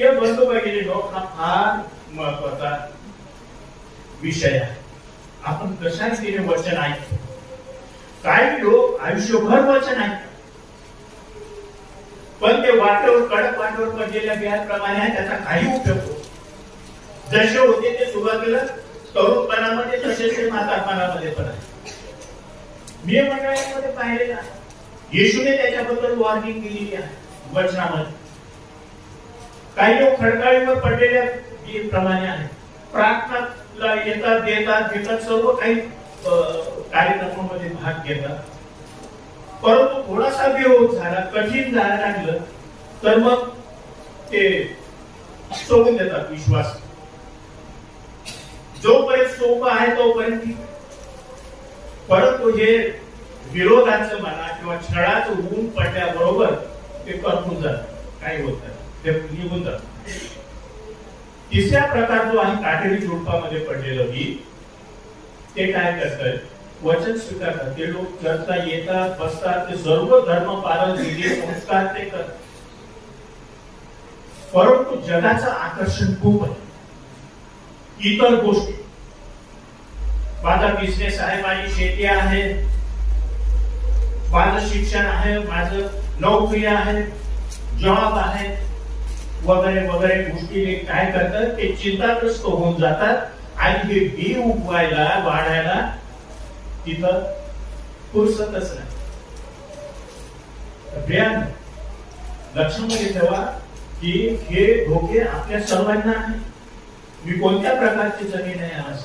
हे बंधुभगिनी लोक हा फार महत्त्वाचा विषय आहे आपण कशाच केले वचन ऐकतो काही लोक आयुष्यभर वचन ऐकतात. पण ते वाटेवर कडक वाटेवर पडलेल्या बिहारप्रमाणे आहे त्याचा काही उपयोग होतो जसे होते ते सुरुवातीला तरुणपणामध्ये तसेच ते म्हातारपणामध्ये पण आहे मी मंडळामध्ये पाहिलेलं आहे. येशूने त्याच्याबद्दल वॉर्निंग दिलेली आहे. वचनामध्ये. काही लोक खडकाळीवर पडलेल्या प्रमाणे आहेत. प्रार्थनाला येतात देतात घेतात सर्व काही अं, कार्यक्रमामध्ये भाग घेतात. परंतु थोडासा विरोध झाला कठीण जायला लागलं तर मग ते सोडून देतात विश्वास. जोपर्यंत सोपं आहे तोपर्यंत परंतु हे विरोधाचं म्हणा किंवा छळाचं ऊन पडल्याबरोबर ते करपून जात. काही होत नाही. ते निघून जात तिसऱ्या प्रकार जो आहे काटेरी झुडपामध्ये पडलेलं बी ते काय करतात वचन स्वीकारतात. ते लोक चर्चा येतात बसतात ते सर्व धर्म पालन विधी संस्कार ते करतात. परंतु जगाचं आकर्षण खूप आहे. इतर गोष्टी. माझा बिझनेस आहे माझी शेती आहे माझं शिक्षण आहे माझं नोकरी आहे जॉब आहे. वगैरे वगैरे गोष्टीने काय करतात ते चिंताग्रस्त होऊन जातात आणि हे बी उगवायला वाढायला तिथं पुरसतच नाही. लक्षामध्ये ठेवा की हे धोके आपल्या सर्वांना आहे. मी कोणत्या प्रकारची जमीन आहे आज?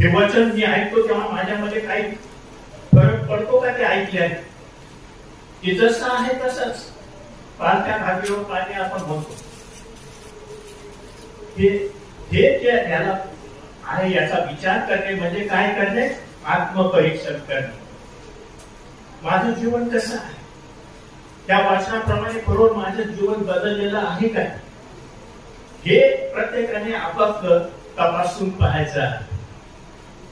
हे वचन मी ऐकतो तेव्हा माझ्यामध्ये काही फरक पडतो का ते ऐकले की जसं आहे तसंच. पालत्या खातीवर पाणी आपण म्हणतो. हे हे जे याला आहे याचा विचार करणे म्हणजे काय करणे? आत्मपरीक्षण करणे. माझं जीवन कसं आहे? त्या वाचनाप्रमाणे बरोबर माझं जीवन बदललेलं आहे काय? हे प्रत्येकाने आपापलं तपासून पाहायचं आहे.